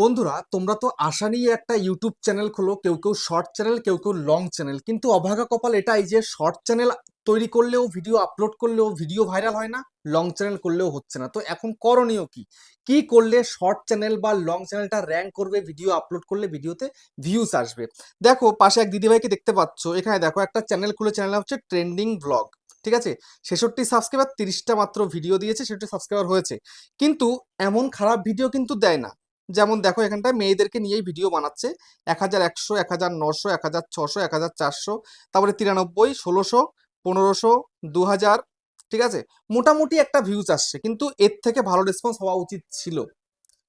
বন্ধুরা, তোমরা তো আশা নিয়ে একটা ইউটিউব চ্যানেল খোলো, কেউ কেউ শর্ট চ্যানেল কেউ কেউ লং চ্যানেল কিন্তু অভাগা কপাল এটাই যে শর্ট চ্যানেল তৈরি করলেও ভিডিও আপলোড করলেও ভিডিও ভাইরাল হয় না লং চ্যানেল করলেও হচ্ছে না। তো এখন করণীয় কি? কি করলে শর্ট চ্যানেল বা লং চ্যানেলটা র্যাঙ্ক করবে ভিডিও আপলোড করলে ভিডিওতে ভিউজ আসবে? দেখো, পাশে এক দিদিভাইকে দেখতে পাচ্ছ, এখানে দেখো একটা চ্যানেল খুলে চ্যানেল হচ্ছে ট্রেন্ডিং ব্লগ ঠিক আছে? ছেষট্টি সাবস্ক্রাইবার তিরিশটা মাত্র ভিডিও দিয়েছে, ছেষট্টি সাবস্ক্রাইবার হয়েছে। কিন্তু এমন খারাপ ভিডিও কিন্তু দেয় না। যেমন দেখো এখানটায় মেয়েদেরকে নিয়েই ভিডিও বানাচ্ছে। এক হাজার একশো, এক হাজার নশো, এক হাজার ছশো, এক হাজার চারশো, তারপরে তিরানব্বই, ষোলোশো, পনেরোশো, দু হাজার, ঠিক আছে? মোটামুটি একটা ভিউজ আসছে, কিন্তু এর থেকে ভালো রেসপন্স হওয়া উচিত ছিল।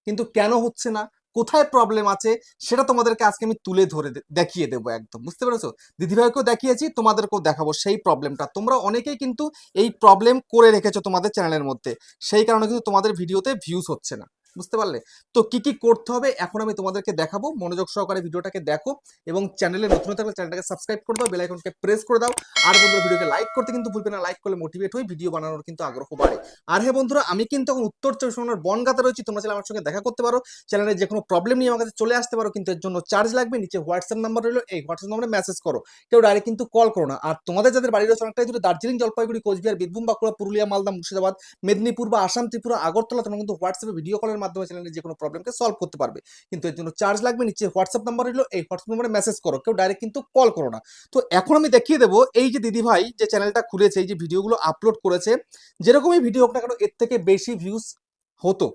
কিন্তু কেন হচ্ছে না? কোথায় প্রবলেম আছে? সেটা তোমাদেরকে আজকে আমি তুলে ধরে দেখিয়ে দেবো একদম, বুঝতে পেরেছ? দিদিভাইকেও দেখিয়েছি, তোমাদেরকেও দেখাবো সেই প্রবলেমটা তোমরা অনেকেই কিন্তু এই প্রবলেম করে রেখেছো তোমাদের চ্যানেলের মধ্যে। সেই কারণে কিন্তু তোমাদের ভিডিওতে ভিউজ হচ্ছে না। বুঝতে পারলে? তো কি কি করতে হবে? এখন আমি তোমাদেরকে দেখাবো। মনোযোগ সহকারে ভিডিওটাকে দেখো এবং চ্যানেলে নতুন থাকলে চ্যানেলটাকে সাবস্ক্রাইব করে দাও, বেল আইকনকে প্রেস করে দাও। আর বন্ধুরা, ভিডিওকে লাইক করতে কিন্তু ভুলবে না। লাইক করলে মোটিভেট হয়ে ভিডিও বানানোর কিন্তু আগ্রহ বাড়ে। আর হ্যাঁ বন্ধুরা, আমি কিন্তু এখন উত্তর চব্বিশ পরগনার বনগাতে রয়েছি। তোমরা চাইলে আমার সঙ্গে দেখা করতে পারো। চ্যানেলে যে কোনো প্রবলেম নিয়ে আমার কাছে চলে আসতে পারো, কিন্তু এর জন্য চার্জ লাগবে। নিচে হোয়াটসঅ্যাপ নাম্বার রইল। এই হোয়াটসঅ্যাপ নাম্বারে মেসেজ করো। কেউ ডাইরেক্ট কিন্তু কল করো না। আর তোমাদের যাদের বাড়ি রয়েছে অনেকটাই দূরে, দার্জিলিং, জলপাইগুড়ি, কোচবিহার, বীরভূম, বাঁকুড়া, পুরুলিয়া, মালদা, মুর্শিদাবাদ, মেদিনীপুর বা আসাম, ত্রিপুরা, আগরতলা, তোমরা কিন্তু হোয়াটসঅ্যাপে ভিডিও কলের মাধ্যমে চ্যানেলে যে কোনো প্রবলেমকে সলভ করতে পারবে। কিন্তু এর জন্য চার্জ লাগবে নিচে হোয়াটসঅ্যাপ নাম্বার রইল এই হোয়াটসঅ্যাপ নাম্বারে মেসেজ করো কেউ ডাইরেক্ট কিন্তু কল করো না। তো এখন আমি দেখিয়ে দেবো এই যে দিদি ভাই যে চ্যানেলটা খুলেছে এই যে ভিডিওগুলো আপলোড করেছে যেরকমই ভিডিও হোক না কেন এর থেকে বেশি ভিউজ হতো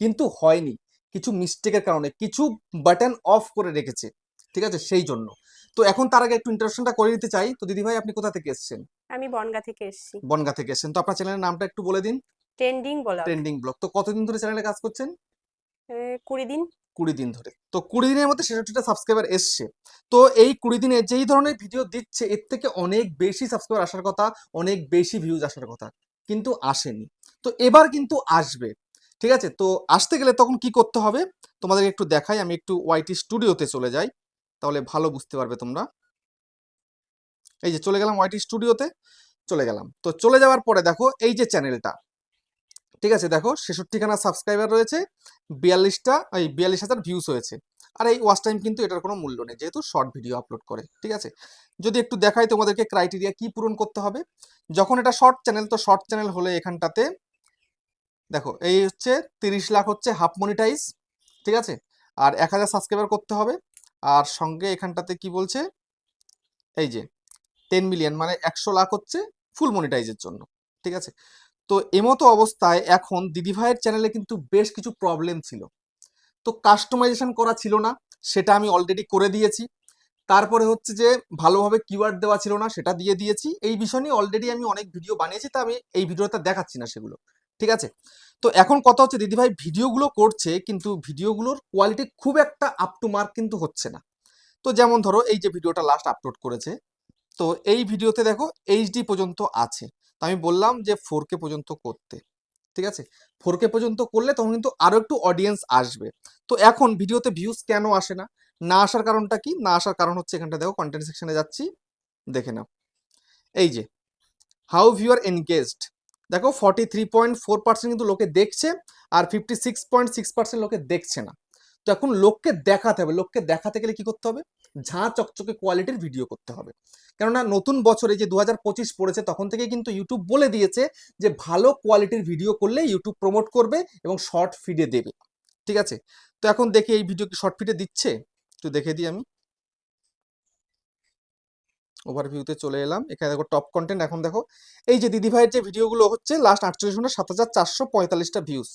কিন্তু হয়নি। কিছু মিস্টেকের কারণে কিছু বাটন অফ করে রেখেছে ঠিক আছে? সেই জন্য। তো এখন তার আগে একটু ইন্টারাকশনটা করে দিতে চাই। তো দিদি ভাই আপনি কোথা থেকে এসেছেন? আমি বনগা থেকে এসেছি। বনগা থেকে এসেছেন। তো আপনার চ্যানেলের নামটা একটু বলে দিন। ট্রেন্ডিং বলা ট্রেন্ডিং ব্লগ তো কতদিন ধরে চ্যানেলে কাজ করছেন? কুড়ি দিন। কুড়ি দিন ধরে। তো কুড়ি দিনের মধ্যে ছেষট্টিটা সাবস্ক্রাইবার এসছে। তো এই কুড়ি দিনে যেই ধরনের ভিডিও দিচ্ছে এর থেকে অনেক বেশি সাবস্ক্রাইবার আসার কথা অনেক বেশি ভিউজ আসার কথা। কিন্তু আসেনি। তো এবার কিন্তু আসবে। ঠিক আছে? তো আসতে গেলে তখন কি করতে হবে? তোমাদেরকে একটু দেখাই আমি একটু ওয়াইটি স্টুডিওতে চলে যাই। তাহলে ভালো বুঝতে পারবে তোমরা। এই যে চলে গেলাম ওয়াইটি স্টুডিওতে চলে গেলাম। তো চলে যাওয়ার পরে দেখো এই যে চ্যানেলটা ঠিক আছে? দেখো, ছেষট্টিখানা সাবস্ক্রাইবার রয়েছে, বিয়াল্লিশটা, এই বিয়াল্লিশ হাজার ভিউজ হয়েছে। আর এই ওয়াচ টাইম কিন্তু এটার কোনো মূল্য নেই, যেহেতু শর্ট ভিডিও আপলোড করে, ঠিক আছে? যদি একটু দেখাই তোমাদেরকে ক্রাইটেরিয়া কি পূরণ করতে হবে, যখন এটা শর্ট চ্যানেল তো শর্ট চ্যানেল হলে এখানটাতে, দেখো, এই হচ্ছে তিরিশ লাখ হচ্ছে হাফ মনিটাইজ ঠিক আছে? আর এক হাজার সাবস্ক্রাইবার করতে হবে, আর সঙ্গে এখানটাতে কি বলছে, এই যে টেন মিলিয়ন মানে একশো লাখ হচ্ছে ফুল মনিটাইজের জন্য, ঠিক আছে? তো এমতো অবস্থায় এখন দিদিভাইয়ের চ্যানেলে কিন্তু বেশ কিছু প্রবলেম ছিল। তো কাস্টমাইজেশন করা ছিল না, সেটা আমি অলরেডি করে দিয়েছি। তারপরে হচ্ছে যে ভালোভাবে কিওয়ার্ড দেওয়া ছিল না, সেটা দিয়ে দিয়েছি। এই বিষয় নিয়ে অলরেডি আমি অনেক ভিডিও বানিয়েছি, তা আমি এই ভিডিওটা দেখাচ্ছি না সেগুলো। ঠিক আছে? তো এখন কথা হচ্ছে দিদিভাই ভিডিওগুলো করছে, কিন্তু ভিডিওগুলোর কোয়ালিটি খুব একটা আপ টু মার্ক কিন্তু হচ্ছে না। তো যেমন ধরো এই যে ভিডিওটা লাস্ট আপলোড করেছে তো এই ভিডিওতে দেখো এইচডি পর্যন্ত আছে। তো আমি বললাম যে ফোর কে পর্যন্ত করতে, ঠিক আছে? ফোর কে পর্যন্ত করলে তখন কিন্তু আরও একটু অডিয়েন্স আসবে। তো এখন ভিডিওতে ভিউজ কেন আসে না? না আসার কারণটা কি? না আসার কারণ হচ্ছে এখানটা দেখো কন্টেন্ট সেকশনে যাচ্ছি, দেখে নাও। এই যে হাউ ভিউয়ার এনগেজড দেখো forty three point four percent কিন্তু লোকে দেখছে, আর fifty six point six percent লোকে দেখছে না। তো এখন লোককে দেখাতে হবে। লোককে দেখাতে গেলে কি করতে হবে? ঝাঁ চকচকে কোয়ালিটির ভিডিও করতে হবে। কেননা নতুন বছরে যে দু হাজার পঁচিশ পড়েছে, তখন থেকে কিন্তু ইউটিউব বলে দিয়েছে যে ভালো কোয়ালিটির ভিডিও করলে ইউটিউব প্রমোট করবে এবং শর্ট ফিডে দেবে। ঠিক আছে? তো এখন দেখি এই ভিডিও কি শর্ট ফিডে দিচ্ছে? একটু দেখে দিই আমি। ওভারভিউতে চলে এলাম। এখানে দেখো টপ কন্টেন্ট এখন দেখো, এই যে দিদিভাইয়ের যে ভিডিওগুলো হচ্ছে লাস্ট আটচল্লিশ ঘণ্টা সাত হাজার চারশো পঁয়তাল্লিশটা ভিউজ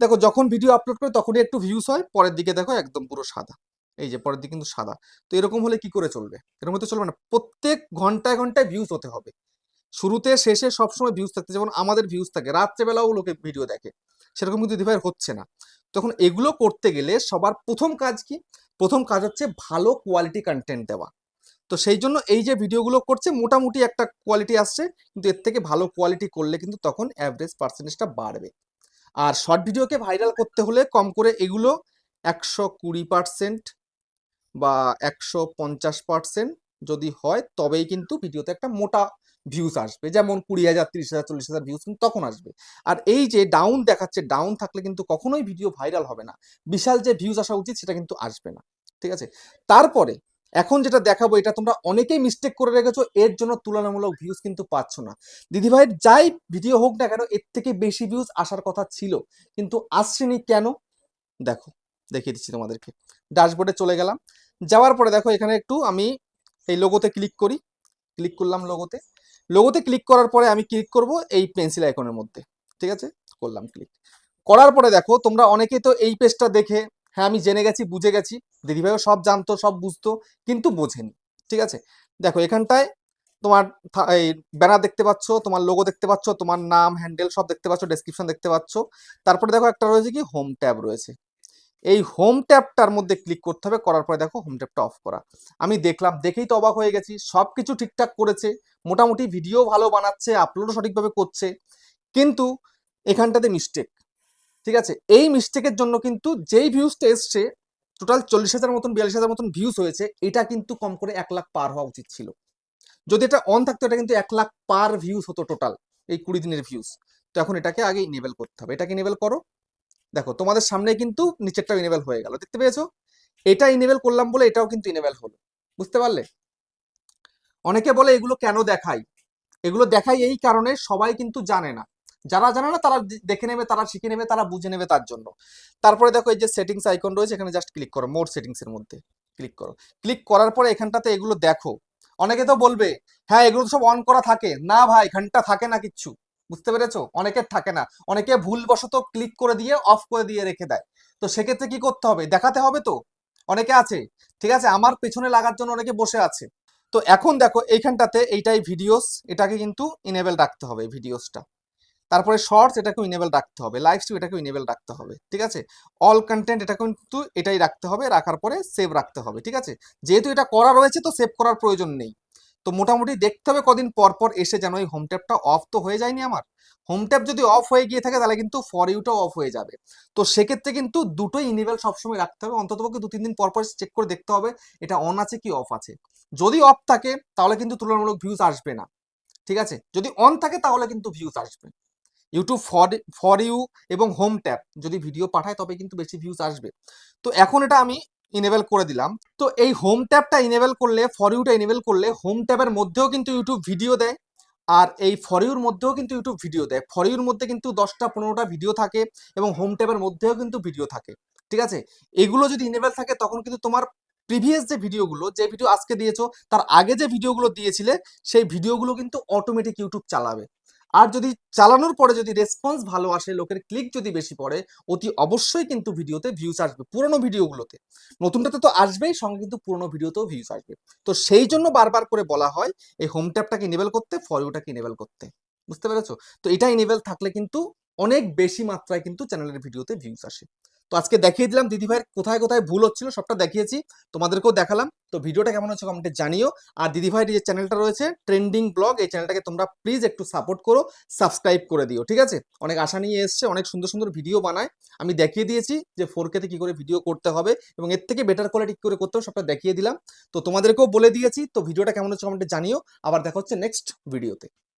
দেখো, যখন ভিডিও আপলোড করে তখনই একটু ভিউজ হয়, পরের দিকে দেখো একদম পুরো সাদা। এই যে, পরের দিকে কিন্তু সাদা। তো এরকম হলে কি করে চলবে? এরকম হতে চলবে না। প্রত্যেক ঘন্টায় ঘন্টায় ভিউজ হতে হবে। শুরুতে, শেষে সবসময় ভিউজ থাকতে। যেমন আমাদের ভিউজ থাকে। রাত্রেবেলাও লোকে ভিডিও দেখে। সেরকম কিন্তু দিদিভাইয়ের হচ্ছে না। তখন এগুলো করতে গেলে সবার প্রথম কাজ কি? প্রথম কাজ হচ্ছে ভালো কোয়ালিটি কন্টেন্ট দেওয়া। তো সেই জন্য এই যে ভিডিওগুলো করছে, মোটামুটি একটা কোয়ালিটি আসছে। কিন্তু এর থেকে ভালো কোয়ালিটি করলে কিন্তু তখন অ্যাভারেজ পার্সেন্টেজটা বাড়বে। আর শর্ট ভিডিওকে ভাইরাল করতে হলে কম করে এগুলো একশো কুড়ি পার্সেন্ট বা একশো পঞ্চাশ পার্সেন্ট যদি হয়, তবেই কিন্তু ভিডিওতে একটা মোটা ভিউজ আসবে। যেমন কুড়ি হাজার, তিরিশ হাজার, চল্লিশ হাজার ভিউজ কিন্তু তখন আসবে। আর এই যে ডাউন দেখাচ্ছে ডাউন থাকলে কিন্তু কখনোই ভিডিও ভাইরাল হবে না। বিশাল যে ভিউজ আসা উচিত, সেটা কিন্তু আসবে না। ঠিক আছে? তারপরে এখন যেটা দেখাবো, এটা তোমরা অনেকেই মিস্টেক করে রেখেছো, এর জন্য তুলনামূলক ভিউজ কিন্তু পাচ্ছ না। দিদিভাইয়ের যাই ভিডিও হোক না কেন, এর থেকে বেশি ভিউজ আসার কথা ছিল, কিন্তু আসছেনি কেন? দেখো, দেখিয়ে দিচ্ছি তোমাদেরকে। ড্যাশবোর্ডে চলে গেলাম। যাওয়ার পরে দেখো, এখানে একটু আমি এই লোগোতে ক্লিক করি। ক্লিক করলাম লোগোতে লোগোতে ক্লিক করার পরে আমি ক্লিক করব এই পেন্সিল আইকনের মধ্যে। ঠিক আছে? করলাম ক্লিক করার পরে দেখো, তোমরা অনেকেই তো এই পেজটা দেখে হ্যাঁ আমি জেনে গেছি, বুঝে গেছি। দিদিভাইও সব জানতো, সব বুঝতো, কিন্তু বোঝেনি, ঠিক আছে? দেখো, এখানটায় তোমার এই ব্যানার দেখতে পাচ্ছ, তোমার লোগো দেখতে পাচ্ছ, তোমার নাম হ্যান্ডেল সব দেখতে পাচ্ছ ডেসক্রিপশন দেখতে পাচ্ছ। তারপরে দেখো একটা রয়েছে কি হোম ট্যাব রয়েছে। এই হোম ট্যাবটার মধ্যে ক্লিক করতে হবে, করার পরে দেখো হোম ট্যাবটা অফ করা। আমি দেখলাম, দেখেই তো অবাক হয়ে গেছি সব কিছু ঠিকঠাক করেছে, মোটামুটি ভিডিও ভালো বানাচ্ছে আপলোডও সঠিকভাবে করছে, কিন্তু এখানটাতে মিস্টেক ঠিক আছে? এই মিস্টেকের জন্য কিন্তু যেই ভিউজটা এসছে টোটাল চল্লিশ হাজার মতন, বিয়াল্লিশ হাজার মতন ভিউজ হয়েছে, এটা কিন্তু কম করে এক লাখ পার হওয়া উচিত ছিল। যদি এটা অন থাকতো, এটা কিন্তু এক লাখ পার ভিউজ হতো টোটাল এই কুড়ি দিনের ভিউজ তো এখন এটাকে আগে ইনেবল করতে হবে। এটাকে ইনেবল করো। দেখো, তোমাদের সামনে কিন্তু নিচেরটা ইনেবল হয়ে গেল। দেখতে পেয়েছ? এটা ইনেবল করলাম বলে এটাও কিন্তু ইনেবল হলো। বুঝতে পারলে? অনেকে বলে এগুলো কেন দেখাই? এগুলো দেখাই এই কারণে সবাই কিন্তু জানে না। যারা জানে না, তারা দেখে নেবে, তারা শিখে নেবে, তারা বুঝে নেবে তার জন্য। তারপরে দেখো এই যে সেটিংস আইকন রয়েছে, এখানে জাস্ট ক্লিক করো মোর সেটিংস এর মধ্যে ক্লিক করো। ক্লিক করার পরে এখানটাতে এগুলো দেখো। অনেকে তো বলবে হ্যাঁ এগুলো তো সব অন করা থাকে। না ভাই ঘণ্টা থাকে না কিচ্ছু। বুঝতে পেরেছ? অনেকের থাকে না। অনেকে ভুলবশত ক্লিক করে দিয়ে অফ করে দিয়ে রেখে দেয়। তো সেক্ষেত্রে কি করতে হবে? দেখাতে হবে তো? অনেকে আছে। ঠিক আছে, আমার পেছনে লাগার জন্য অনেকে বসে আছে। তো এখন দেখো, এইখানটাতে এইটাই ভিডিওস এটাকে কিন্তু ইনেবল রাখতে হবে ভিডিওসটা তারপরে শর্টস এটাকে ইনেবল রাখতে হবে লাইভ স্ট্রিম এটাকে ইনেবল রাখতে হবে, ঠিক আছে? অল কন্টেন্ট এটা কিন্তু এটাই রাখতে হবে, রাখার পরে সেভ রাখতে হবে, ঠিক আছে? যেহেতু এটা করা রয়েছে তো সেভ করার প্রয়োজন নেই। তো মোটামুটি দেখতে হবে কদিন পর পর এসে যেন এই হোম ট্যাবটা অফ তো হয়ে যায়নি আমার। হোম ট্যাব যদি অফ হয়ে গিয়ে থাকে তাহলে কিন্তু ফর ইউটাও অফ হয়ে যাবে। তো সেক্ষেত্রে কিন্তু দুটোই ইনেবল সবসময় রাখতে হবে, অন্ততপক্ষে দু তিন দিন পর পর চেক করে দেখতে হবে এটা অন আছে কি অফ আছে। যদি অফ থাকে তাহলে কিন্তু তুলনামূলক ভিউজ আসবে না, ঠিক আছে? যদি অন থাকে তাহলে কিন্তু ভিউজ আসবে। ইউটিউব ফর ফর ইউ এবং হোম ট্যাব যদি ভিডিও পাঠায় তবে কিন্তু বেশি ভিউজ আসবে। তো এখন এটা আমি ইনেবল করে দিলাম। তো এই হোম ট্যাবটা ইনেবল করলে ফর ইউটা ইনেবল করলে হোম ট্যাবের মধ্যেও কিন্তু ইউটিউব ভিডিও দেয়। আর এই ফর ইউর মধ্যেও কিন্তু ইউটিউব ভিডিও দেয়। ফর ইউর মধ্যে কিন্তু দশটা পনেরোটা ভিডিও থাকে এবং হোম ট্যাবের মধ্যেও কিন্তু ভিডিও থাকে। ঠিক আছে? এগুলো যদি ইনেবল থাকে তখন কিন্তু তোমার প্রিভিয়াস যে ভিডিওগুলো যে ভিডিও আজকে দিয়েছ, তার আগে যে ভিডিওগুলো দিয়েছিলে, সেই ভিডিওগুলো কিন্তু অটোমেটিক ইউটিউব চালাবে। আর যদি চালানোর পরে যদি রেসপন্স ভালো আসে, লোকের ক্লিক যদি বেশি পড়ে, অতি অবশ্যই কিন্তু ভিডিওতে ভিউজ আসবে, পুরনো ভিডিওগুলোতে। নতুনটাতে তো আসবেই, সঙ্গে কিন্তু পুরনো ভিডিওতেও ভিউজ আসবে। তো সেই জন্য বারবার করে বলা হয়, এই হোম ট্যাবটাকে ইনেবল করতে ফর ইনেবেল ইনেবল করতে। বুঝতে পেরেছ? তো এটা ইনেবল থাকলে কিন্তু অনেক বেশি মাত্রায় কিন্তু চ্যানেলের ভিডিওতে ভিউজ আসে। তো আজকে দেখিয়ে দিলাম দিদিভাইয়ের কোথায় কোথায় ভুল হচ্ছিল, সবটা দেখিয়েছি, তোমাদেরকেও দেখালাম। তো ভিডিওটা কেমন হচ্ছে কমেন্টে জানিও। আর দিদিভাইয়ের যে চ্যানেলটা রয়েছে ট্রেন্ডিং ব্লগ এই চ্যানেলটাকে তোমরা প্লিজ একটু সাপোর্ট করো সাবস্ক্রাইব করে দিও, ঠিক আছে? অনেক আশা নিয়ে এসছে, অনেক সুন্দর সুন্দর ভিডিও বানায়। আমি দেখিয়ে দিয়েছি যে ফোর কেতে কি করে ভিডিও করতে হবে এবং এর থেকে বেটার কোয়ালিটি করে করতে হবে সবটা দেখিয়ে দিলাম। তো তোমাদেরকেও বলে দিয়েছি, তো ভিডিওটা কেমন হচ্ছে কমেন্টে জানিও। আবার দেখা হচ্ছে নেক্সট ভিডিওতে